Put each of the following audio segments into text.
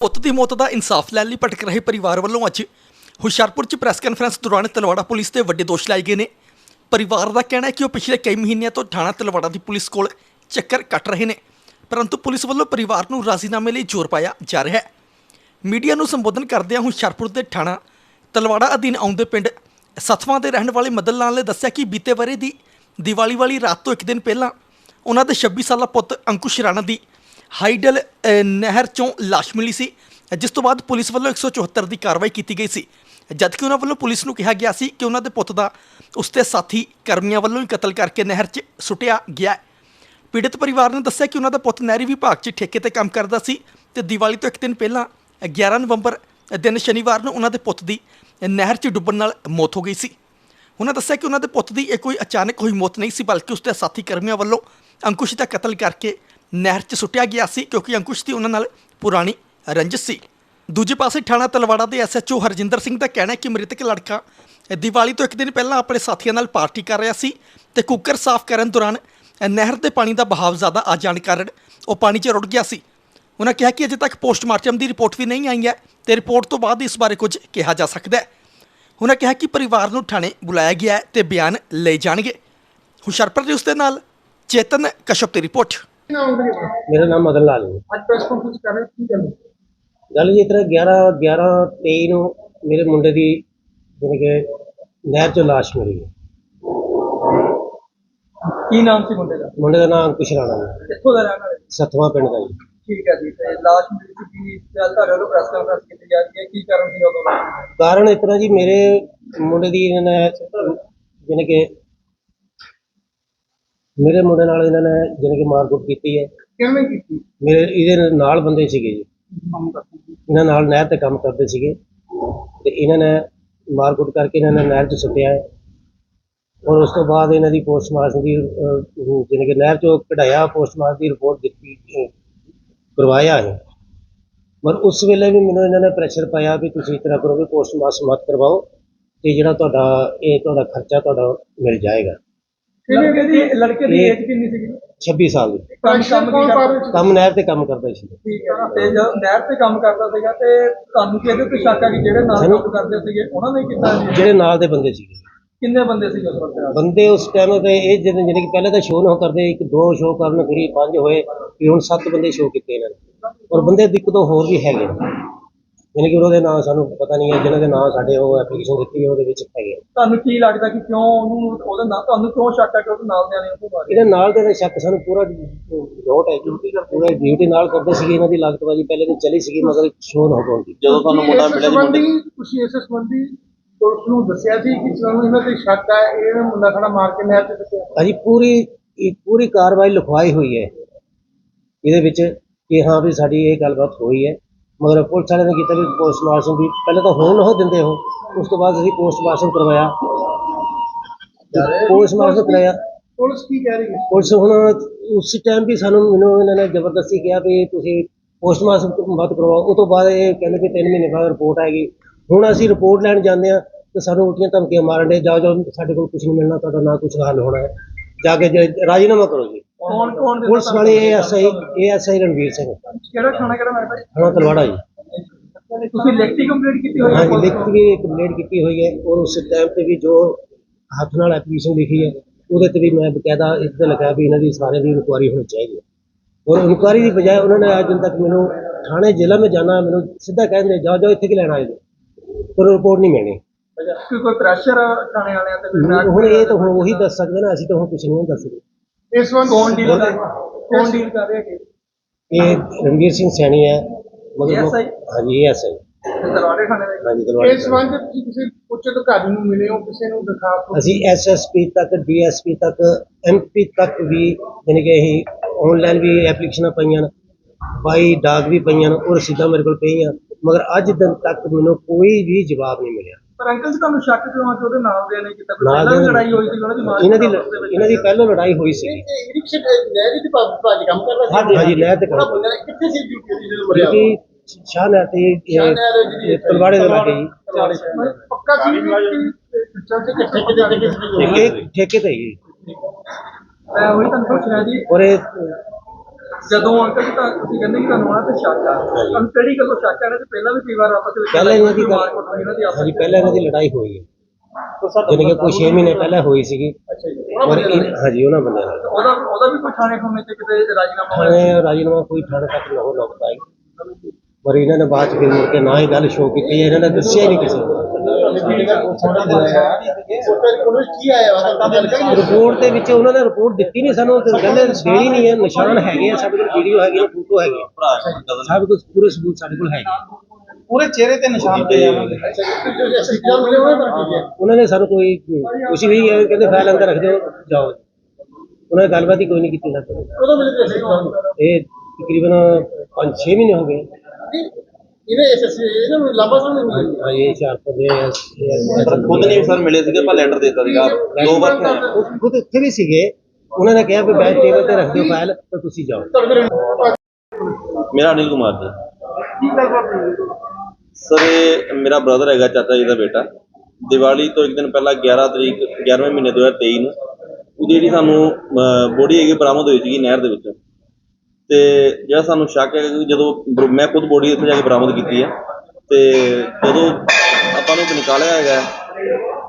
ਪੁੱਤ ਦੀ ਮੌਤ ਦਾ ਇਨਸਾਫ ਲੈਣ ਲਈ ਭਟਕ ਰਹੇ ਪਰਿਵਾਰ ਵੱਲੋਂ ਅੱਜ ਹੁਸ਼ਿਆਰਪੁਰ 'ਚ ਪ੍ਰੈਸ ਕਾਨਫਰੰਸ ਦੌਰਾਨ ਤਲਵਾੜਾ ਪੁਲਿਸ ਤੇ ਵੱਡੇ ਦੋਸ਼ ਲਾਏ ਗਏ ਨੇ। ਪਰਿਵਾਰ ਦਾ ਕਹਿਣਾ ਹੈ ਕਿ ਉਹ ਪਿਛਲੇ ਕਈ ਮਹੀਨਿਆਂ ਤੋਂ ਥਾਣਾ ਤਲਵਾੜਾ ਦੀ ਪੁਲਿਸ ਕੋਲ ਚੱਕਰ ਕੱਟ ਰਹੇ ਨੇ, ਪਰੰਤੂ ਪੁਲਿਸ ਵੱਲੋਂ ਪਰਿਵਾਰ ਨੂੰ ਰਾਜ਼ੀਨਾਮੇ ਲਈ ਜ਼ੋਰ ਪਾਇਆ ਜਾ ਰਿਹਾ ਹੈ। ਮੀਡੀਆ ਨੂੰ ਸੰਬੋਧਨ ਕਰਦਿਆਂ ਹੁਸ਼ਿਆਰਪੁਰ ਦੇ ਥਾਣਾ ਤਲਵਾੜਾ ਅਧੀਨ ਆਉਂਦੇ ਪਿੰਡ ਸਤਵਾਂ ਦੇ ਰਹਿਣ ਵਾਲੇ ਮਦਨ ਲਾਲ ਨੇ ਦੱਸਿਆ ਕਿ ਬੀਤੇ ਵਰੇ ਦੀ ਦੀਵਾਲੀ ਵਾਲੀ ਰਾਤ ਤੋਂ ਇੱਕ ਦਿਨ ਪਹਿਲਾਂ ਉਹਨਾਂ ਦੇ 26 ਸਾਲਾ ਪੁੱਤ ਅੰਕੁਸ਼ ਰਾਣਾ ਦੀ ਹਾਈਡਲ ਨਹਿਰ ਚੋਂ ਲਾਸ਼ ਮਿਲੀ ਸੀ, ਜਿਸ ਤੋਂ ਬਾਅਦ ਪੁਲਿਸ ਵੱਲੋਂ 174 ਦੀ ਕਾਰਵਾਈ ਕੀਤੀ ਗਈ ਸੀ। ਜਦਕਿ ਉਹਨਾਂ ਵੱਲੋਂ ਪੁਲਿਸ ਨੂੰ ਕਿਹਾ ਗਿਆ ਸੀ ਕਿ ਉਹਨਾਂ ਦੇ ਪੁੱਤ ਦਾ ਉਸਤੇ ਸਾਥੀ ਕਰਮੀਆਂ ਵੱਲੋਂ ਹੀ ਕਤਲ ਕਰਕੇ ਨਹਿਰ 'ਚ ਸੁੱਟਿਆ ਗਿਆ ਪੀੜਤ ਪਰਿਵਾਰ ਨੇ ਦੱਸਿਆ ਕਿ ਉਹਨਾਂ ਦਾ ਪੁੱਤ ਨਹਿਰੀ ਵਿਭਾਗ 'ਚ ਠੇਕੇ ਤੇ ਕੰਮ ਕਰਦਾ ਸੀ ਤੇ ਦੀਵਾਲੀ ਤੋਂ ਇੱਕ ਦਿਨ ਪਹਿਲਾਂ 11 ਨਵੰਬਰ ਦਿਨ ਸ਼ਨੀਵਾਰ ਨੂੰ ਉਹਨਾਂ ਦੇ ਪੁੱਤ ਦੀ ਨਹਿਰ 'ਚ ਡੁੱਬਣ ਨਾਲ ਮੌਤ ਹੋ ਗਈ ਸੀ। ਉਹਨਾਂ ਦੱਸਿਆ ਕਿ ਉਹਨਾਂ ਦੇ ਪੁੱਤ ਦੀ ਇਹ ਕੋਈ ਅਚਾਨਕ ਹੋਈ ਮੌਤ ਨਹੀਂ ਸੀ, ਬਲਕਿ ਉਸਦੇ ਸਾਥੀ ਕਰਮੀਆਂ ਵੱਲੋਂ ਅੰਕੁਸ਼ ਦਾ ਕਤਲ ਕਰਕੇ ਨਹਿਰ 'ਚ ਸੁੱਟਿਆ ਗਿਆ ਸੀ ਕਿਉਂਕਿ ਅੰਕੁਸ਼ ਦੀ ਉਹਨਾਂ ਨਾਲ ਪੁਰਾਣੀ ਰੰਜਿਸ਼ ਸੀ। ਦੂਜੇ ਪਾਸੇ ਥਾਣਾ ਤਲਵਾੜਾ ਦੇ ਐਸਐਚਓ ਹਰਜਿੰਦਰ ਸਿੰਘ ਦਾ ਕਹਿਣਾ ਹੈ ਕਿ ਮ੍ਰਿਤਕ ਲੜਕਾ ਦੀਵਾਲੀ ਤੋਂ ਇੱਕ ਦਿਨ ਪਹਿਲਾਂ ਆਪਣੇ ਸਾਥੀਆਂ ਨਾਲ ਪਾਰਟੀ ਕਰ ਰਿਹਾ ਸੀ ਤੇ ਕੁੱਕਰ ਸਾਫ਼ ਕਰਨ ਦੌਰਾਨ ਨਹਿਰ ਦੇ ਪਾਣੀ ਦਾ ਬਹਾਵ ਜ਼ਿਆਦਾ ਆ ਜਾਣ ਕਾਰਨ ਉਹ ਪਾਣੀ 'ਚ ਰੁੜ ਗਿਆ ਸੀ। ਉਹਨਾਂ ਕਿਹਾ ਕਿ ਅਜੇ ਤੱਕ ਪੋਸਟਮਾਰਟਮ ਦੀ ਰਿਪੋਰਟ ਵੀ ਨਹੀਂ ਆਈ ਹੈ ਤੇ ਰਿਪੋਰਟ ਤੋਂ ਬਾਅਦ ਇਸ ਬਾਰੇ ਕੁਝ ਕਿਹਾ ਜਾ ਸਕਦਾ ਹੈ। ਉਹਨਾਂ ਕਿਹਾ ਕਿ ਪਰਿਵਾਰ ਨੂੰ ਥਾਣੇ ਬੁਲਾਇਆ ਗਿਆ ਹੈ ਤੇ ਬਿਆਨ ਲਏ ਜਾਣਗੇ। ਹੁਸ਼ਿਆਰਪੁਰ ਦੇ ਉਸ ਦੇ ਨਾਲ ਚੇਤਨ ਕਸ਼ਪ ਦੀ ਰਿਪੋਰਟ। ਮੇਰਾ ਨਾਮ ਮਦਨ ਲਾਲ ਹੈ ਅੱਜ ਪ੍ਰੈਸ ਕਾਨਫਰੰਸ ਕਰ ਰਹੇ ਹੋ, ਕੀ ਗੱਲ ਗੱਲ ਜੀ ਇਸ ਤਰ੍ਹਾਂ 11 11 23 ਨੂੰ ਮੇਰੇ ਮੁੰਡੇ ਦੀ ਜਾਣੀ ਕਿ ਨਹਿਰ ਚੋਂ ਲਾਸ਼ ਮਿਲੀ ਹੈ। ਕੀ ਨਾਮ ਸੀ ਮੁੰਡੇ ਦਾ? ਮੁੰਡੇ ਦਾ ਨਾਮ ਅੰਕੁਸ਼ ਰਾਣਾ ਹੈ ਕਿੱਥੋਂ ਦਾ ਰਹਿਣ ਵਾਲਾ? ਸਤਵਾਂ ਪਿੰਡ ਦਾ ਜੀ। ਠੀਕ ਹੈ ਜੀ ਤੇ ਲਾਸ਼ ਮਿਲੀ ਸੀ ਕੀ ਚੱਲ ਤੁਹਾਡੇ ਵੱਲੋਂ ਪ੍ਰੈਸ ਕਾਨਫਰੰਸ ਕੀਤੀ ਜਾ ਰਹੀ ਹੈ ਕੀ ਕਾਰਨ ਸੀ ਉਦੋਂ? ਦਾ? ਕਾਰਨ ਇਸ ਤਰ੍ਹਾਂ ਜੀ ਮੇਰੇ ਮੁੰਡੇ ਦੀ ਇਹਨਾਂ ਨੇ ਕਿ ਮੇਰੇ ਮੁੰਡੇ ਨਾਲ ਇਹਨਾਂ ਨੇ ਜਾਣੀ ਕਿ ਮਾਰਕੁੱਟ ਕੀਤੀ ਹੈ। ਕਿਵੇਂ ਕੀਤੀ? ਮੇਰੇ ਇਹਦੇ ਨਾਲ ਬੰਦੇ ਸੀਗੇ ਜੀ। ਕੰਮ ਕਰਦੇ ਸੀ। ਇਹਨਾਂ ਨਾਲ ਨਹਿਰ ਤੇ ਕੰਮ ਕਰਦੇ ਸੀਗੇ। ਤੇ ਇਹਨਾਂ ਨੇ ਮਾਰਕੁੱਟ ਕਰਕੇ ਇਹਨਾਂ ਨੇ ਨਹਿਰ 'ਚ ਸੁੱਟਿਆ ਹੈ। ਔਰ ਉਸ ਤੋਂ ਬਾਅਦ ਇਹਨਾਂ ਦੀ ਪੋਸਟਮਾਰਟਮ ਦੀ ਅਹ, ਜਾਣੀ ਕਿ ਨਹਿਰ 'ਚੋਂ ਕਢਾਇਆ ਪੋਸਟਮਾਰਟਮ ਦੀ ਰਿਪੋਰਟ ਦਿੱਤੀ ਅਹ, ਕਰਵਾਇਆ ਹੈ। ਪਰ ਉਸ ਵੇਲੇ ਵੀ ਮੈਨੂੰ ਇਹਨਾਂ ਨੇ ਪ੍ਰੈਸ਼ਰ ਪਾਇਆ ਵੀ ਤੁਸੀਂ ਇਸ ਤਰ੍ਹਾਂ ਕਰੋ ਵੀ ਪੋਸਟਮਾਰਟਮ ਮਤ ਕਰਵਾਓ ਤੇ ਜਿਹੜਾ ਤੁਹਾਡਾ ਇਹ ਤੁਹਾਡਾ ਖਰਚਾ ਤੁਹਾਡਾ ਮਿਲ ਜਾਏਗਾ। ਲੜਕੇ ਦੀ ਲੜਕੇ ਦੀ ਏਜ ਕਿੰਨੀ ਸੀ 26 ਸਾਲ ਦੀ। ਕੰਮ ਕੰਮ ਕੀ ਕਰਦਾ ਕੰਮ ਨਹਿਰ ਤੇ ਕੰਮ ਕਰਦਾ ਸੀ। ਠੀਕ ਹੈ ਤੇ ਜਦ ਨਹਿਰ ਤੇ ਕੰਮ ਕਰਦਾ ਸੀਗਾ ਤੇ ਤੁਹਾਨੂੰ ਕਿਹਦੇ ਤੇ ਸ਼ੱਕ ਆ ਕਿ ਜਿਹੜੇ ਨਾਲ ਕੰਮ ਕਰਦੇ ਸੀਗੇ ਉਹਨਾਂ ਨੇ ਕੀਤਾ? ਜਿਹੜੇ ਨਾਲ ਦੇ ਬੰਦੇ ਸੀਗੇ। ਕਿੰਨੇ ਬੰਦੇ ਸੀਗੇ ਉਸ ਵਕਤ? ਬੰਦੇ ਉਸ ਟਾਈਮ ਤੇ ਇਹ ਜਿਹੜੇ ਜਿਹੜੇ ਕਿ ਪਹਿਲੇ ਤਾਂ ਸ਼ੋਅ ਨਾ ਕਰਦੇ ਇੱਕ ਦੋ ਸ਼ੋਅ ਕਰਨ ਫਿਰ ਪੰਜ ਹੋਏ ਕਿ ਹੁਣ ਸੱਤ ਬੰਦੇ ਸ਼ੋਅ ਕੀਤੇ ਇਹਨਾਂ ਨੇ। ਔਰ ਬੰਦੇ ਦਿੱਕ ਤੋਂ ਹੋਰ ਵੀ ਹੈਗੇ ਨੇ। ਯਾਨੀ ਕਿ ਉਹਨਾਂ ਦੇ ਨਾਂ ਸਾਨੂੰ ਪਤਾ ਨਹੀਂ ਹੈ ਜਿਨ੍ਹਾਂ ਦੇ ਨਾਂ ਸਾਡੇ ਉਹ ਐਪਲੀਕੇਸ਼ਨ ਦਿੱਤੀ ਹੈ ਉਹਦੇ ਵਿੱਚ ਹੈਗੇ ਆ। ਤੁਹਾਨੂੰ ਕੀ ਲੱਗਦਾ ਕਿ ਕਿਉਂ ਉਹਨੂੰ ਉਹਦੇ ਨਾਲ ਤੁਹਾਨੂੰ ਕਿਉਂ ਸ਼ੱਕ ਆ ਕਿ ਉਹਦੇ ਨਾਲ ਦੇ ਨੇ ਉਹਨੂੰ ਮਾਰਿਆ ਇਹਦੇ ਨਾਲ ਦੇ ਤਾਂ ਸ਼ੱਕ ਸਾਨੂੰ ਪੂਰਾ ਲੋਟ ਹੈ ਡਿਊਟੀ ਕਰਦੇ ਪੂਰਾ ਡਿਊਟੀ ਨਾਲ ਕਰਦੇ ਸੀਗੇ ਇਹਨਾਂ ਦੀ ਲਾਗਤਬਾਜੀ ਪਹਿਲੇ ਦਿਨ ਚੱਲੀ ਸੀਗੀ ਮਗਰ ਸ਼ੋਅ ਨਾ ਹੋਣ ਦੀ ਜਦੋਂ ਤੁਹਾਨੂੰ ਮੁੰਡਾ ਮਿਲਿਆ ਜੀ ਮੁੰਡੇ ਤੁਸੀਂ ਇਸ ਸੰਬੰਧੀ ਪੁਲਿਸ ਨੂੰ ਦੱਸਿਆ ਸੀ ਕਿ ਸਾਨੂੰ ਇਹਨਾਂ ਤੇ ਸ਼ੱਕ ਹੈ ਇਹ ਮੁੰਡਾ ਖੜਾ ਮਾਰ ਕੇ ਨਹਿਰ ਚ ਦੱਸਿਆ ਅਜੀ ਪੂਰੀ ਇਹ ਪੂਰੀ ਕਾਰਵਾਈ ਲਿਖਵਾਈ ਹੋਈ ਹੈ। ਇਹਦੇ ਵਿੱਚ ਕਿ ਹਾਂ ਵੀ ਸਾਡੀ ਇਹ ਗੱਲਬਾਤ ਹੋਈ ਹੈ। ਮਗਰ ਪੁਲਿਸ ਵਾਲਿਆਂ ਨੇ ਕੀਤਾ ਵੀ ਪੋਸਟਮਾਰਟਮ ਦੀ ਪਹਿਲਾਂ ਤਾਂ ਹੋਣ ਹੋ ਦਿੰਦੇ ਹੋ ਉਸ ਤੋਂ ਬਾਅਦ ਅਸੀਂ ਪੋਸਟਮਾਰਟਮ ਕਰਵਾਇਆ। ਪੋਸਟਮਾਰਟਮ ਕਰਾਇਆ। ਪੁਲਿਸ ਕੀ ਕਹਿ ਰਹੀ ਹੈ? ਪੁਲਿਸ ਹੁਣ ਉਸ ਟਾਈਮ ਵੀ ਸਾਨੂੰ ਮੈਨੂੰ ਇਹਨਾਂ ਨੇ ਜ਼ਬਰਦਸਤੀ ਕਿਹਾ ਵੀ ਤੁਸੀਂ ਪੋਸਟਮਾਰਟਮ ਮਤ ਕਰਵਾਓ। ਉਹ ਤੋਂ ਬਾਅਦ ਇਹ ਕਹਿੰਦੇ ਕਿ 3 ਮਹੀਨੇ ਬਾਅਦ ਰਿਪੋਰਟ ਆਏਗੀ। ਹੁਣ ਅਸੀਂ ਰਿਪੋਰਟ ਲੈਣ ਜਾਂਦੇ ਆ ਤੇ ਸਾਨੂੰ ਉਲਟੀਆਂ ਧਮਕੀਆਂ ਮਾਰਨ ਦੇ ਜਾਓ ਜਾਓ ਸਾਡੇ ਕੋਲ ਕੁਝ ਨਹੀਂ ਮਿਲਣਾ ਤੁਹਾਡਾ ਨਾ ਕੁਝ ਹੱਲ ਹੋਣਾ ਹੈ। ਜਾ ਕੇ ਰਾਜੀਨਾਮਾ ਕਰੋ ਜੀ। ਕੌਣ ਕੌਣ ਦੇ ਪੁਲਿਸ ਵਾਲੇ ਐਸਆਈ ਐਸਆਈ ਰਣਵੀਰ ਸਿੰਘ ਕਿਹੜਾ ਥਾਣਾ ਕਿਹੜਾ ਲੱਗਦਾ ਥਾਣਾ ਤਲਵਾੜਾ ਜੀ। ਤੁਸੀਂ ਲਿਖਤੀ ਕੰਪਲੀਟ ਕੀਤੀ ਹੋਈ ਹੈ? ਹਾਂਜੀ ਲਿਖਤ ਵੀ ਕੰਪਲੇਂਟ ਕੀਤੀ ਹੋਈ ਹੈ ਔਰ ਉਸ ਟਾਈਮ ਤੇ ਵੀ ਜੋ ਹੱਥ ਨਾਲ ਐਪਲੀਕੇਸ਼ਨ ਲਿਖੀ ਹੈ ਉਹਦੇ ਤੇ ਵੀ ਮੈਂ ਬਕਾਇਦਾ ਇਸ ਤੇ ਲਿਖਿਆ ਵੀ ਇਹਨਾਂ ਦੀ ਸਾਰੇ ਦੀ ਇਨਕੁਆਰੀ ਹੋਣੀ ਚਾਹੀਦੀ ਹੈ। ਔਰ ਇਨਕੁਆਰੀ ਦੀ ਬਜਾਏ ਉਹਨਾਂ ਨੇ ਅੱਜ ਤੱਕ ਮੈਨੂੰ ਥਾਣੇ ਜ਼ਿਲ੍ਹਾ ਮੈਂ ਜਾਣਾ ਮੈਨੂੰ ਸਿੱਧਾ ਕਹਿੰਦੇ ਜਾਓ ਜਾਓ ਇੱਥੇ ਕੀ ਲੈਣ ਆਏ ਜੀ ਪਰ ਰਿਪੋਰਟ ਨਹੀਂ ਮਿਲਣੀ ਕੋਈ ਕੋਈ ਪ੍ਰੈਸ਼ਰ ਥਾਣੇ ਵਾਲਿਆਂ ਤੇ ਹੁਣ ਇਹ ਤਾਂ ਹੁਣ ਉਹੀ ਦੱਸ ਸਕਦੇ ਨਾ ਅਸੀਂ ਤਾਂ ਹੁਣ ਕੁਝ ਨਹੀਂ ਦੱਸ ਸਕਦੇ। ਇਸ ਵਾਰ ਕੌਣ ਡੀਲ ਕਰ ਕੌਣ ਡੀਲ ਕਰ ਰਿਹਾ ਕਿ? ਇਹ ਰਣਵੀਰ ਸਿੰਘ ਸੈਣੀ ਹੈ ASI? ਹਾਂਜੀ ਇਹ ਐਸਆਈ ਦਰਵਾੜੇ ਥਾਣੇ ਦੇ ਹਾਂਜੀ ਇਸ ਵਾਰ ਜੇ ਤੁਸੀਂ ਕਿਸੇ ਉੱਚ ਅਧਿਕਾਰੀ ਨੂੰ ਮਿਲੇ ਹੋ ਕਿਸੇ ਨੂੰ ਦਿਖਾ ਅਸੀਂ ਐਸਐਸਪੀ ਤੱਕ ਡੀਐਸਪੀ ਤੱਕ ਐਮਪੀ ਤੱਕ ਵੀ ਯਾਨੀ ਕਿ ਅਸੀਂ ਆਨਲਾਈਨ ਵੀ ਐਪਲੀਕੇਸ਼ਨਾਂ ਪਈਆਂ ਨੇ ਬਾਈ ਡਾਕ ਵੀ ਪਈਆਂ ਨੇ ਔਰ ਸਿੱਧਾ ਮੇਰੇ ਕੋਲ ਪਈਆਂ। ਮਗਰ ਅੱਜ ਦਿਨ ਤੱਕ ਮੈਨੂੰ ਕੋਈ ਵੀ ਜਵਾਬ ਨਹੀਂ ਮਿਲਿਆ। ਪਰ ਅੰਕਲ ਜੀ ਤੁਹਾਨੂੰ ਸ਼ੱਕ ਕਿਉਂ ਆ ਕਿ ਉਹਦੇ ਨਾਲ ਦੇ ਨੇ ਕਿਤਾ ਕੋਈ ਨਾਲ ਪਹਿਲਾਂ ਵੀ ਦੇ- ਲੜਾਈ ਹੋਈ ਸੀ ਉਹਨਾਂ ਦੀ ਮਾਰ ਇਹਨਾਂ ਦੀ ਇਹਨਾਂ ਦੀ ਪਹਿਲਾਂ ਲੜਾਈ ਹੋਈ ਸੀ। ਰਿਕਸ਼ੇ ਨਹਿਰੀ ਦੀ ਭਾਜ ਕੰਮ ਕਰਦਾ ਹਾਂਜੀ ਹਾਂਜੀ ਲੈ ਤੇ ਕੰਮ ਕਿੱਥੇ ਸੀ ਡਿਊਟੀ ਦੀ ਜਦੋਂ ਮਰਿਆ ਕਿਉਂਕਿ ਸ਼ਾਹ ਨਹਿਰ ਤੇ ਇਹ- ਇਹ ਤਲਵਾੜੇ ਦੇ ਲਾਗੇ ਜੀ ਪੱਕਾ ਸੀ ਕਿ ਚੱਲ ਤੇ ਕਿੱਥੇ ਕਿੱਥੇ ਇਹ ਠੇਕੇ ਤੇ ਹੀ। ਮੈਂ ਉਹੀ ਤੁਹਾਨੂੰ ਪੁੱਛ ਰਿਹਾ ਜੀ। ਔਰ ਇਹ ਜਦੋਂ ਅੰਕਲ ਜੀ ਤਾਂ ਤੁਸੀਂ ਕਹਿੰਦੇ ਕਿ ਤੁਹਾਨੂੰ ਉਹਨਾਂ ਤੇ ਸ਼ੱਕ ਆ। ਤੁਹਾਨੂੰ ਕਿਹੜੀ ਗੱਲੋਂ ਸ਼ੱਕ ਆ? ਤੇ ਪਹਿਲਾਂ ਵੀ ਕਈ ਵਾਰ ਆਪਸ ਵਿੱਚ ਪਹਿਲਾਂ ਇਹਨਾਂ ਦੀ ਇਹਨਾਂ ਦੀ ਆਪਸ ਹਾਂਜੀ ਪਹਿਲਾਂ ਇਹਨਾਂ ਦੀ ਲੜਾਈ ਹੋਈ ਹੈ। ਜਾਣੀ ਕਿ ਕੋਈ 6 ਮਹੀਨੇ ਪਹਿਲਾਂ ਹੋਈ ਸੀਗੀ। ਔਰ ਇਹ- ਹਾਂਜੀ ਉਹਨਾਂ ਬੰਦਿਆਂ ਨਾਲ ਉਹਦਾ ਉਹਦਾ ਵੀ ਕੋਈ ਥਾਣੇ ਖੁਣੇ ਤੇ ਕਿਤੇ ਰਾਜੀਨਾਮਾ ਹੋਇਆ? ਥਾਣੇ ਰਾਜੀਨਾਮਾ ਕੋਈ ਥਾਣੇ ਤੱਕ ਨਾ ਹੋ ਲੱਗਦਾ ਹੈ ਪਰ ਇਹਨਾਂ ਨੇ ਬਾਅਦ ਚ ਫਿਰ ਮੁੜ ਕੇ ਨਾ ਹੀ ਗੱਲ ਸ਼ੋਅ ਕੀਤੀ ਇਹਨਾਂ ਨੇ ਦੱਸਿਆ ਹੀ ਨਹੀਂ ਕਿਸੇ ਨੂੰ। ਰਿਪੋਰਟ ਦੇ ਵਿੱਚ ਉਹਨਾਂ ਨੇ ਰਿਪੋਰਟ ਦਿੱਤੀ ਨਹੀਂ ਸਾਨੂੰ ਤੇ ਕਹਿੰਦੇ ਦੇਣੀ ਨਹੀਂ ਹੈ ਨਿਸ਼ਾਨ ਹੈਗੇ ਆ ਸਾਡੇ ਕੋਲ ਵੀਡੀਓ ਹੈਗੀ ਫੋਟੋ ਹੈਗੀ ਆ। ਸਭ ਕੁਝ ਪੂਰੇ ਸਬੂਤ ਸਾਡੇ ਕੋਲ ਹੈਗੇ ਪੂਰੇ ਚਿਹਰੇ ਤੇ ਨਿਸ਼ਾਨ ਪਏ ਆ। ਉਹਨਾਂ ਹੈ ਨੇ ਸਾਨੂੰ ਕੋਈ ਕੁਛ ਵੀ ਕਿਹਾ, ਕਹਿੰਦੇ ਫਾਈਲ ਅੰਦਰ ਰੱਖ ਦਿਓ ਜਾਓ। ਉਹਨਾਂ ਨੇ ਗੱਲਬਾਤ ਹੀ ਕੋਈ ਨਹੀਂ ਕੀਤੀ ਸਾਡੇ ਇਹ ਤਕਰੀਬਨ 5-6 ਮਹੀਨੇ ਹੋ ਗਏ। ਇਹਨੇ ਐਸਐਸਸੀ ਇਹਨਾਂ ਨੂੰ ਲੰਬਾ ਸਮਾਂ ਨਹੀਂ ਮਿਲਿਆ ਹਾਂ ਇਹ ਚਾਰ ਪੰਦੇ ਸਰ ਖੁਦ ਨਹੀਂ ਸਰ ਮਿਲੇ ਸੀਗੇ ਪਰ ਲੈਟਰ ਦਿੱਤਾ ਸੀਗਾ। ਦੋ ਵਾਰ। ਉਹ ਖੁਦ ਉੱਥੇ ਵੀ ਸੀਗੇ। ਉਹਨਾਂ ਨੇ ਕਿਹਾ ਵੀ ਬੈਂਚ ਟੇਬਲ ਤੇ ਰੱਖ ਦਿਓ ਫਾਈਲ ਤਾਂ ਤੁਸੀਂ ਜਾਓ। ਮੇਰਾ ਅਨਿਲ ਕੁਮਾਰ ਜੀ। ਕੀ ਗੱਲਬਾਤ ਹੋਈ ਸਰ ਇਹ ਮੇਰਾ ਬ੍ਰਦਰ ਹੈਗਾ ਚਾਚਾ ਜੀ ਦਾ ਬੇਟਾ। ਦੀਵਾਲੀ ਤੋਂ ਇੱਕ ਦਿਨ ਪਹਿਲਾਂ 11 ਤਰੀਕ 11ਵੇਂ ਮਹੀਨੇ 2023 ਨੂੰ ਉਹਦੀ ਜਿਹੜੀ ਸਾਨੂੰ ਬੋਡੀ ਹੈਗੀ ਬਰਾਮਦ ਹੋਈ ਸੀਗੀ ਨਹਿਰ ਦੇ ਵਿੱਚੋਂ। ਤੇ ਜਿਹੜਾ ਸਾਨੂੰ ਸ਼ੱਕ ਹੈ ਕਿ ਜਦੋਂ ਬਰ- ਮੈਂ ਖੁਦ ਬੋਡੀ ਇੱਥੇ ਜਾ ਕੇ ਬਰਾਮਦ ਕੀਤੀ ਹੈ ਤੇ ਜਦੋਂ ਆਪਾਂ ਨੂੰ ਨਿਕਾਲਿਆ ਹੈਗਾ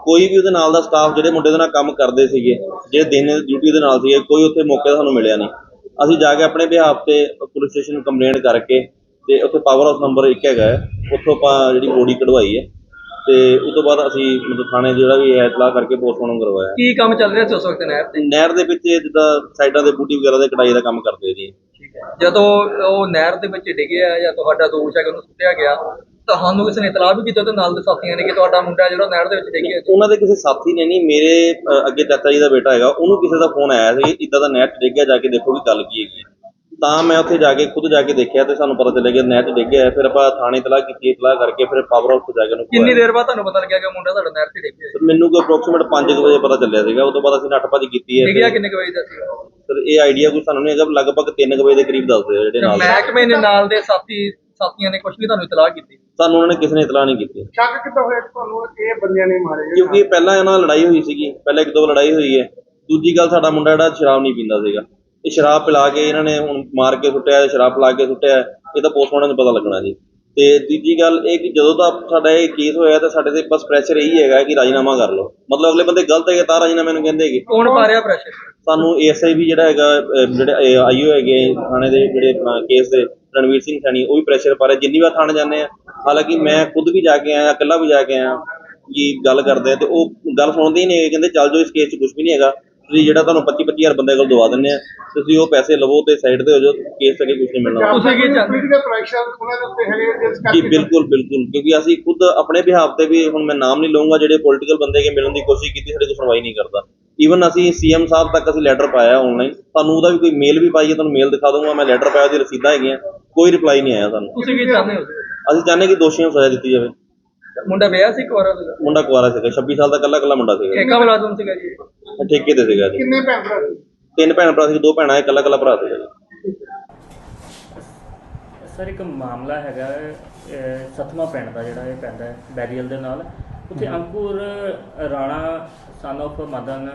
ਕੋਈ ਵੀ ਉਹਦੇ ਨਾਲ ਦਾ ਸਟਾਫ ਜਿਹੜੇ ਮੁੰਡੇ ਦੇ ਨਾਲ ਕੰਮ ਕਰਦੇ ਸੀਗੇ ਜਿਹੜੇ ਦਿਨ ਡਿਊਟੀ ਦੇ ਨਾਲ ਸੀਗੇ ਕੋਈ ਉੱਥੇ ਮੌਕੇ ਦਾ ਸਾਨੂੰ ਮਿਲਿਆ ਨਹੀਂ। ਅਸੀਂ ਜਾ ਕੇ ਆਪਣੇ ਬਿਹਾਫ ਤੇ ਪੁਲਿਸ ਸਟੇਸ਼ਨ ਕੰਪਲੇਂਟ ਕਰਕੇ ਤੇ ਉੱਥੇ ਪਾਵਰ ਹਾਊਸ ਨੰਬਰ 1 ਹੈਗਾ ਹੈ, ਉੱਥੋਂ ਆਪਾਂ ਜਿਹੜੀ ਬੋਡੀ ਕਢਵਾਈ ਹੈ ਤੇ ਉਸ ਤੋਂ ਬਾਅਦ ਅਸੀਂ ਮਤਲਬ ਥਾਣੇ ਜਿਹੜਾ ਵੀ ਹੈ ਇਤਲਾਹ ਕਰਕੇ ਪੋਸਟਮਾਰਟਮ ਕਰਵਾਇਆ। ਕੀ ਕੰਮ ਚੱਲ ਰਿਹਾ ਸੀ ਉਸ ਵਕਤ ਨਹਿਰ ਤੇ? ਨਹਿਰ ਦੇ ਵਿੱਚ ਇਹ ਜਿੱਦਾਂ ਸਾਈਡਾਂ ਦੇ ਬੂਟੀ ਵਗੈਰਾ ਦੇ ਕਟਾਈ ਦਾ ਕੰਮ ਕਰਦੇ ਜੀ ਜਦੋਂ ਉਹ ਨਹਿਰ ਦੇ ਵਿੱਚ ਡਿੱਗਿਆ ਜਾਂ ਤੁਹਾਡਾ ਦੋਸ਼ ਹੈ ਕਿ ਉਹਨੂੰ ਸੁੱਟਿਆ ਗਿਆ ਤੁਹਾਨੂੰ ਕਿਸੇ ਨੇ ਇਤਲਾਹ ਵੀ ਕੀਤਾ ਤੇ ਨਾਲ ਦੇ ਸਾਥੀਆਂ ਨੇ ਕਿ ਤੁਹਾਡਾ ਮੁੰਡਾ ਜਿਹੜਾ ਨਹਿਰ ਦੇ ਵਿੱਚ ਡਿੱਗਿਆ ਉਹਨਾਂ ਦੇ ਕਿਸੇ ਸਾਥੀ ਨੇ ਨਹੀਂ ਮੇਰੇ ਅ, ਅੱਗੇ ਚਾਚਾ ਜੀ ਦਾ ਬੇਟਾ ਹੈਗਾ ਉਹਨੂੰ ਕਿਸੇ ਦਾ ਫੋਨ ਆਇਆ ਸੀ ਇਦਾਂ ਦਾ ਨੈਟ ਡਿੱਗ ਗਿਆ ਜਾ ਕੇ ਦੇਖੋ ਵੀ ਗੱਲ ਕੀ ਹੈਗੀ ਹੈ। ਤਾਂ ਮੈਂ ਉੱਥੇ ਜਾ ਕੇ ਖੁਦ ਜਾ ਕੇ ਦੇਖਿਆ ਤੇ ਸਾਨੂੰ ਪਤਾ ਚੱਲਿਆ ਕਿ ਨੈਟ ਡਿੱਗ ਗਿਆ ਹੈ। ਫਿਰ ਆਪਾਂ ਥਾਣੇ ਤਲਾਹ ਕੀਤੀ ਇਤਲਾਹ ਕਰਕੇ ਫਿਰ ਪਾਵਰ ਹਾਊਸ ਤੋਂ ਜਾ ਕੇ ਉਹਨੂੰ ਕਿੰਨੀ। ਦੇਰ ਬਾਅਦ ਤੁਹਾਨੂੰ ਪਤਾ ਲੱਗਿਆ ਕਿ ਮੁੰਡਾ ਤੁਹਾਡਾ ਨਹਿਰ ਤੇ ਡਿੱਗਿਆ ਸਰ, ਮੈਨੂੰ ਕੋਈ ਅਪਰੋਕਸੀਮੇਟ 5 ਵਜੇ ਪਤਾ ਚੱਲਿਆ ਸੀਗਾ ਉਸ ਤੋਂ ਬਾਅਦ ਅਸੀਂ ਨੱਠ ਭੱਜ ਕੀਤੀ ਹੈ ਡਿੱਗਿਆ ਕਿੰਨੇ ਕੁ ਵਜੇ ਦਾ ਸੀ ਸਰ ਇਹ ਆਈਡੀਆ ਕੋਈ ਸਾਨੂੰ ਨਹੀਂ ਹੈਗਾ ਲਗਭਗ 3 ਵਜੇ ਦੇ ਕਰੀਬ ਦੱਸਦੇ ਆ ਜਿਹੜੇ ਨਾਲ ਦੇ। ਮਹਿਕਮੇ ਦੇ ਨਾਲ ਦੇ ਸਾਥੀ ਸਾਥੀਆਂ ਨੇ ਕੁਝ ਵੀ ਤੁਹਾਨੂੰ ਇਤਲਾਹ ਕੀਤੀ? ਸਾਨੂੰ ਉਹਨਾਂ ਨੇ ਕਿਸੇ ਨੇ ਇਤਲਾਹ ਨਹੀਂ ਕੀਤੀ। ਸ਼ੱਕ ਕਿੱਦਾਂ ਹੋਇਆ ਕਿ ਤੁਹਾਨੂੰ ਇਹ ਬੰਦਿਆਂ ਨੇ ਮਾਰੇ ਕਿਉਂਕਿ ਪਹਿਲਾਂ ਇਹਨਾਂ ਨਾਲ ਲੜਾਈ ਹੋਈ ਸੀਗੀ ਪਹਿਲਾਂ ਇੱਕ ਦੋ ਵਾਰ ਲੜਾਈ ਹੋਈ ਹੈ। ਦੂਜੀ ਗੱਲ ਸਾਡਾ ਮੁੰਡਾ ਜਿਹੜਾ ਸ਼ਰਾਬ ਨਹੀਂ ਪੀਂਦਾ ਸੀਗਾ। ਇਹ ਸ਼ਰਾਬ ਪਿਲਾ ਕੇ ਇਹਨਾਂ ਨੇ ਹੁਣ ਮਾਰ ਕੇ ਸੁੱਟਿਆ ਸ਼ਰਾਬ ਪਿਲਾ ਕੇ ਸੁੱਟਿਆ। ਇਹ ਤਾਂ ਪੋਸਟਮਾਰਟਮ 'ਚ ਪਤਾ ਲੱਗਣਾ ਜੀ। ਤੇ ਤੀਜੀ ਗੱਲ ਇਹ ਕਿ ਜਦੋਂ ਦਾ ਸਾਡਾ ਇਹ ਕੇਸ ਹੋਇਆ ਤਾਂ ਸਾਡੇ ਤੇ ਬਸ ਪ੍ਰੈਸ਼ਰ ਇਹੀ ਹੈਗਾ ਕਿ ਰਾਜੀਨਾਮਾ ਕਰ ਲਓ। ਮਤਲਬ ਅਗਲੇ ਬੰਦੇ ਗਲਤ ਹੈਗੇ ਤਾਂ ਰਾਜੀਨਾਮੇ ਨੂੰ ਕਹਿੰਦੇ ਹੈਗੇ। ਕੌਣ ਪਾ ਰਿਹਾ ਪ੍ਰੈਸ਼ਰ ਸਾਨੂੰ ਏਐਸਆਈ ਵੀ ਜਿਹੜਾ ਹੈਗਾ ਅਹ ਜਿਹੜੇ ਆਈਓ ਹੈਗੇ ਥਾਣੇ ਦੇ ਜਿਹੜੇ ਕੇਸ ਦੇ ਰਣਵੀਰ ਸਿੰਘ ਸੈਣੀ ਉਹ ਵੀ ਪ੍ਰੈਸ਼ਰ ਪਾ ਰਿਹਾ। ਜਿੰਨੀ ਵਾਰ ਥਾਣੇ ਜਾਂਦੇ ਆ ਹਾਲਾਂਕਿ ਮੈਂ ਖੁਦ ਵੀ ਜਾ ਕੇ ਆਇਆ ਇਕੱਲਾ ਵੀ ਜਾ ਕੇ ਆਇਆ ਕਿ ਗੱਲ ਕਰਦੇ ਆ ਤੇ ਉਹ ਗੱਲ ਸੁਣਦੇ ਹੀ ਨਹੀਂ ਹੈਗੇ ਕਹਿੰਦੇ ਚੱਲ ਜਾਓ ਇਸ ਕੇਸ 'ਚ ਕੁਝ ਵੀ ਨਹੀਂ ਹੈਗਾ। ਤੁਸੀਂ ਜਿਹੜਾ ਤੁਹਾਨੂੰ 25 25000 ਬੰਦੇ ਕੋਲ ਦਵਾ ਦਿੰਦੇ ਆ ਤੁਸੀਂ ਉਹ ਪੈਸੇ ਲਵੋ ਤੇ ਸਾਈਡ ਤੇ ਹੋ ਜਾਓ ਕੇਸ ਅੱਗੇ ਕੁਝ ਨਹੀਂ ਮਿਲਣਾ। ਤੁਸੀਂ ਕੀ ਚਾਹੁੰਦੇ? ਮੀਡੀਆ ਪ੍ਰੈਸ਼ਰ ਉਹਨਾਂ ਦੇ ਉੱਤੇ ਹੈਗੇ ਜਿਸ ਜੀ ਕਰਕੇ ਬਿਲਕੁਲ ਬਿਲਕੁਲ ਕਿਉਂਕਿ ਅਸੀਂ ਖੁਦ ਆਪਣੇ ਬਿਹਾਫ ਤੇ ਵੀ ਹੁਣ ਮੈਂ ਨਾਮ ਨਹੀਂ ਲਵਾਂਗਾ ਜਿਹੜੇ ਪੋਲੀਟੀਕਲ ਬੰਦੇ ਕੇ ਮਿਲਣ ਦੀ ਕੋਸ਼ਿਸ਼ ਕੀਤੀ ਸਾਡੇ ਕੋਲ ਸੁਣਵਾਈ ਨਹੀਂ ਕਰਦਾ। ਈਵਨ ਅਸੀਂ ਸੀਐਮ ਸਾਹਿਬ ਤੱਕ ਅਸੀਂ ਲੈਟਰ ਪਾਇਆ ਆਨਲਾਈਨ ਤੁਹਾਨੂੰ ਉਹਦਾ ਵੀ ਕੋਈ ਮੇਲ ਵੀ ਪਾਈਏ ਤੁਹਾਨੂੰ ਮੇਲ ਦਿਖਾ ਦੂੰਗਾ ਮੈਂ ਲੈਟਰ ਪਾਇਆ ਉਹਦੀ ਰਸੀਦਾਂ ਹੈਗੀਆਂ ਕੋਈ ਰਿਪਲਾਈ ਨਹੀਂ ਆਇਆ ਸਾਨੂੰ। ਤੁਸੀਂ ਕੀ ਚਾਹੁੰਦੇ ਹੋ? ਅਸੀਂ ਚਾਹੁੰਦੇ ਕਿ ਦੋਸ਼ੀਆਂ ਨੂੰ ਸਜ਼ਾ ਦਿੱਤੀ ਜਾਵੇ। ਮੁੰਡਾ ਵਿਆਹ ਸੀ ਕੋਰਾ ਦਾ ਮੁੰਡਾ ਕੁਆਰਾ ਸੀਗਾ 26 ਸਾਲ ਦਾ ਕੱਲਾ ਕੱਲਾ ਮੁੰਡਾ ਸੀਗਾ। ਠੇਕਾ ਮੁਲਾਜ਼ਮ ਸੀਗਾ ਜੀ। ਇਹ ਠੇਕੇ ਤੇ ਸੀਗਾ ਜੀ। ਕਿੰਨੇ ਭੈਣ ਭਰਾ ਸੀ? ਤਿੰਨ ਭੈਣ ਭਰਾ ਸੀ ਦੋ ਭੈਣਾਂ ਇੱਕ ਕੱਲਾ ਕੱਲਾ ਭਰਾ ਸੀਗਾ ਜੀ। ਸਰ ਇੱਕ ਮਾਮਲਾ ਹੈਗਾ ਅਹ ਸਤਵਾਂ ਪਿੰਡ ਦਾ ਜਿਹੜਾ ਇਹ ਪੈਂਦਾ ਹੈ ਬੈਰੀਅਲ ਦੇ ਨਾਲ। ਉੱਥੇ ਅੰਕੁਰ ਰਾਣਾ ਸਨ of ਮਦਨ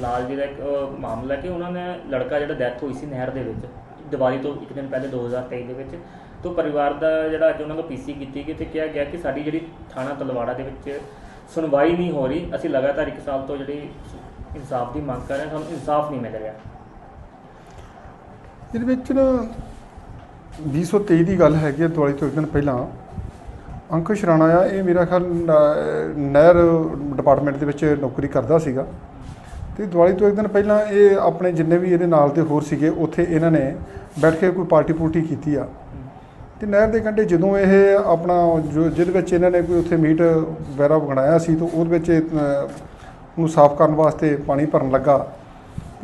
ਲਾਲ ਜੀ ਦਾ ਇੱਕ ਅਹ, ਮਾਮਲਾ ਹੈ ਕਿ ਉਹਨਾਂ ਨੇ ਲੜਕਾ ਜਿਹੜਾ ਡੈਥ ਹੋਈ ਸੀ ਨਹਿਰ ਦੇ ਵਿੱਚ ਦੀਵਾਲੀ ਤੋਂ ਇੱਕ ਦਿਨ ਪਹਿਲੇ 2023 ਦੇ ਵਿੱਚ। ਤੋਂ ਪਰਿਵਾਰ ਦਾ ਜਿਹੜਾ ਅੱਜ ਉਹਨਾਂ ਨੂੰ ਪੀਸੀ ਕੀਤੀ ਗਈ, ਤੇ ਕਿਹਾ ਗਿਆ ਕਿ ਸਾਡੀ ਜਿਹੜੀ ਥਾਣਾ ਤਲਵਾੜਾ ਦੇ ਵਿੱਚ ਸੁਣਵਾਈ ਨਹੀਂ ਹੋ ਰਹੀ, ਅਸੀਂ ਲਗਾਤਾਰ ਇੱਕ ਸਾਲ ਤੋਂ ਜਿਹੜੀ ਇਨਸਾਫ ਦੀ ਮੰਗ ਕਰ ਰਹੇ ਹਾਂ, ਸਾਨੂੰ ਇਨਸਾਫ ਨਹੀਂ ਮਿਲ ਰਿਹਾ। ਇਹਦੇ ਵਿੱਚ ਨਾ 2023 ਦੀ ਗੱਲ ਹੈਗੀ ਹੈ ਦਿਵਾਲੀ ਤੋਂ ਇੱਕ ਦਿਨ ਪਹਿਲਾਂ। ਅੰਕੁਸ਼ ਰਾਣਾ ਆ, ਇਹ ਮੇਰਾ ਖਿਆਲ ਨਹਿਰ ਡਿਪਾਰਟਮੈਂਟ ਦੇ ਵਿੱਚ ਨੌਕਰੀ ਕਰਦਾ ਸੀਗਾ। ਤੇ ਦਿਵਾਲੀ ਤੋਂ ਇੱਕ ਦਿਨ ਪਹਿਲਾਂ ਇਹ ਆਪਣੇ ਜਿੰਨੇ ਵੀ ਇਹਦੇ ਨਾਲ ਦੇ ਹੋਰ ਸੀਗੇ, ਉੱਥੇ ਇਹਨਾਂ ਨੇ ਬੈਠ ਕੇ ਕੋਈ ਪਾਰਟੀ ਪੂਰਟੀ ਕੀਤੀ ਆ। ਤੇ ਨਹਿਰ ਦੇ ਕੰਢੇ ਜਦੋਂ ਇਹ ਆਪਣਾ ਜੋ ਜਿਹਦੇ ਵਿੱਚ ਇਹਨਾਂ ਨੇ ਕੋਈ ਉੱਥੇ ਮੀਟ ਵਗੈਰਾ ਬਣਾਇਆ ਸੀ ਤਾਂ ਉਹਦੇ ਵਿੱਚ ਉਹਨੂੰ ਸਾਫ਼ ਕਰਨ ਵਾਸਤੇ ਪਾਣੀ ਭਰਨ ਲੱਗਾ।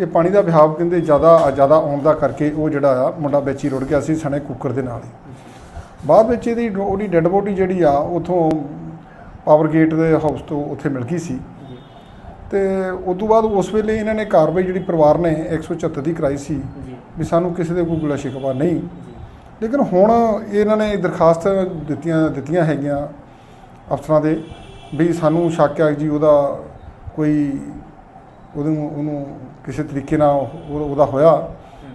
ਇਹ ਪਾਣੀ ਦਾ ਵਿਹਾਵ ਕਹਿੰਦੇ ਜ਼ਿਆਦਾ ਜ਼ਿਆਦਾ ਆਉਣ ਦਾ ਕਰਕੇ ਉਹ ਜਿਹੜਾ ਆ ਮੁੰਡਾ ਵਿੱਚ ਹੀ ਰੁੜ ਗਿਆ ਸੀ ਸਣੇ ਕੁੱਕਰ ਦੇ ਨਾਲ ਹੀ। ਬਾਅਦ ਵਿੱਚ ਇਹਦੀ ਉਹਦੀ ਡੈੱਡ ਬੋਡੀ ਜਿਹੜੀ ਆ ਉਥੋਂ ਪਾਵਰ ਗੇਟ ਦੇ ਹਾਊਸ ਤੋਂ ਉੱਥੇ ਮਿਲ ਗਈ ਸੀ। ਤੇ ਉਸ ਤੋਂ ਬਾਅਦ ਉਸ ਵੇਲੇ ਇਹਨਾਂ ਨੇ ਕਾਰਵਾਈ ਜਿਹੜੀ ਪਰਿਵਾਰ ਨੇ 174 ਦੀ ਕਰਾਈ ਸੀ ਵੀ ਸਾਨੂੰ ਕਿਸੇ ਦੇ ਕੋਈ ਗੁਲਾ ਸ਼ਿਕਵਾ ਨਹੀਂ। ਲੇਕਿਨ ਹੁਣ ਇਹਨਾਂ ਨੇ ਦਰਖਾਸਤ ਦਿੱਤੀਆਂ ਦਿੱਤੀਆਂ ਹੈਗੀਆਂ ਅਫਸਰਾਂ ਦੇ ਵੀ ਸਾਨੂੰ ਸ਼ੱਕ ਹੈ ਜੀ ਉਹਦਾ ਕੋਈ ਉਹਨੂੰ ਉਹਨੂੰ ਕਿਸੇ ਤਰੀਕੇ ਨਾਲ ਉਹ- ਉਹਦਾ ਹੋਇਆ।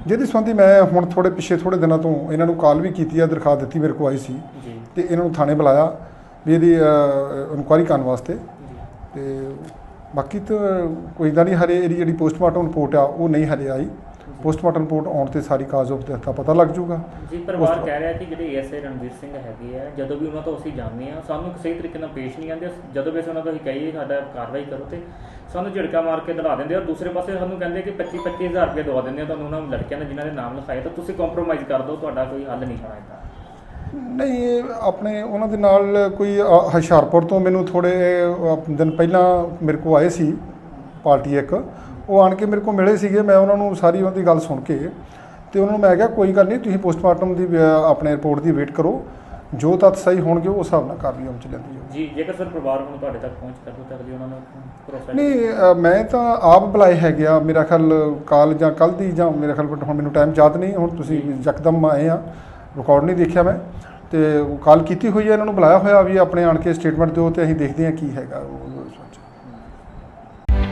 ਜਿਹਦੀ ਸੰਬੰਧੀ ਮੈਂ ਹੁਣ ਥੋੜੇ ਪਿੱਛੇ ਥੋੜੇ ਦਿਨਾਂ ਤੋਂ ਇਹਨਾਂ ਨੂੰ ਕਾਲ ਵੀ ਕੀਤੀ ਆ ਦਰਖਾਸਤ ਦਿੱਤੀ ਮੇਰੇ ਕੋਲ ਆਈ ਸੀ ਤੇ ਇਹਨਾਂ ਨੂੰ ਥਾਣੇ ਬੁਲਾਇਆ ਵੀ ਇਹਦੀ ਇਨਕੁਆਇਰੀ ਕਰਨ ਵਾਸਤੇ। ਤੇ ਬਾਕੀ ਤਾਂ ਕੋਈ ਦਾ ਨਹੀਂ ਹਰੇ ਇਹਦੀ ਜਿਹੜੀ ਪੋਸਟਮਾਰਟਮ ਰਿਪੋਰਟ ਆ ਉਹ ਨਹੀਂ ਹਲੇ ਆਈ। ਪੋਸਟਮਾਰਟਮ ਰਿਪੋਰਟ ਆਉਣ ਤੇ ਸਾਰੀ ਕਾਜ਼ ਆਫ ਡੈਥ ਦਾ ਪਤਾ ਲੱਗ ਜਾਊਗਾ। ਜੀ ਪਰਿਵਾਰ ਕਹਿ ਰਿਹਾ ਕਿ ਜਿਹੜੇ ਐਸਏ ਰਣਵੀਰ ਸਿੰਘ ਹੈਗੇ ਆ ਜਦੋਂ ਵੀ ਉਹਨਾਂ ਤੋਂ ਅਸੀਂ ਜਾਣਦੇ ਆ ਸਾਨੂੰ ਸਹੀ ਤਰੀਕੇ ਨਾਲ ਪੇਸ਼ ਨਹੀਂ ਆਉਂਦੇ ਜਦੋਂ ਵੀ ਅਸੀਂ ਉਹਨਾਂ ਤੋਂ ਅਸੀਂ ਕਹੀਏ ਸਾਡਾ ਕਾਰਵਾਈ ਕਰੋ ਤੇ ਸਾਨੂੰ ਝਿੜਕਾ ਮਾਰ ਕੇ ਦਲਾ ਦਿੰਦੇ ਆ। ਔਰ ਦੂਸਰੇ ਪਾਸੇ ਸਾਨੂੰ ਕਹਿੰਦੇ ਕਿ 25 25000 ਰੁਪਏ ਦਵਾ ਦਿੰਦੇ ਆ ਤੁਹਾਨੂੰ ਉਹਨਾਂ ਲੜਕਿਆਂ ਨੇ ਜਿਨ੍ਹਾਂ ਦੇ ਨਾਮ ਲਿਖਾਏ ਤਾਂ ਤੁਸੀਂ ਕੰਪਰੋਮਾਈਜ਼ ਕਰ ਦਿਓ ਤੁਹਾਡਾ ਕੋਈ ਹੱਲ ਨਹੀਂ ਹੋਣਾ ਇੱਦਾਂ। ਨਹੀਂ ਇਹ ਆਪਣੇ ਉਹਨਾਂ ਦੇ ਨਾਲ ਕੋਈ ਹੁਸ਼ਿਆਰਪੁਰ ਤੋਂ ਮੈਨੂੰ ਥੋੜੇ ਦਿਨ ਪਹਿਲਾਂ ਮੇਰੇ ਕੋਲ ਆਏ ਸੀ ਪਾਰਟੀ ਇੱਕ। ਉਹ ਆਣ ਕੇ ਮੇਰੇ ਕੋਲ ਮਿਲੇ ਸੀਗੇ ਮੈਂ ਉਹਨਾਂ ਨੂੰ ਸਾਰੀ ਉਹਨਾਂ ਦੀ ਗੱਲ ਸੁਣ ਕੇ ਤੇ ਉਹਨਾਂ ਨੂੰ ਮੈਂ ਕਿਹਾ ਕੋਈ ਗੱਲ ਨਹੀਂ ਤੁਸੀਂ ਪੋਸਟਮਾਰਟਮ ਦੀ ਆਪਣੇ ਰਿਪੋਰਟ ਦੀ ਵੇਟ ਕਰੋ। ਜੋ ਤੱਥ ਸਹੀ ਹੋਣਗੇ ਉਹ ਹਿਸਾਬ ਨਾਲ ਕਾਰਵਾਈ ਹੋਣੀ ਚੱਲਦੀ ਹੈ ਜੀ ਜੇਕਰ ਸਰ ਪਰਿਵਾਰ ਹੁਣ ਤੁਹਾਡੇ ਤੱਕ ਪਹੁੰਚ ਕਰ ਦੋ ਤਾਂ ਅਗਲੀ ਉਹਨਾਂ ਨੂੰ ਭਰੋਸਾ ਨਹੀਂ ਮੈਂ ਤਾਂ ਆਪ ਬੁਲਾਏ ਹੈਗੇ ਆ। ਮੇਰਾ ਖਿਆਲ ਕਾਲ ਜਾਂ ਕੱਲ ਦੀ ਜਾਂ ਮੇਰਾ ਖਿਆਲ ਹੁਣ ਮੈਨੂੰ ਟਾਈਮ ਯਾਦ ਨਹੀਂ। ਹੁਣ ਤੁਸੀਂ ਯਕਦਮ ਆਏ ਆ। ਰਿਕਾਰਡ ਨਹੀਂ ਦੇਖਿਆ ਮੈਂ। ਤੇ ਕਾਲ ਕੀਤੀ ਹੋਈ ਹੈ ਇਹਨਾਂ ਨੂੰ ਬੁਲਾਇਆ ਹੋਇਆ ਵੀ ਆਪਣੇ ਆਣ ਕੇ ਸਟੇਟਮੈਂਟ ਦਿਓ ਤੇ ਅਸੀਂ ਦੇਖਦੇ ਹਾਂ ਕੀ ਹੈਗਾ ਉਹ।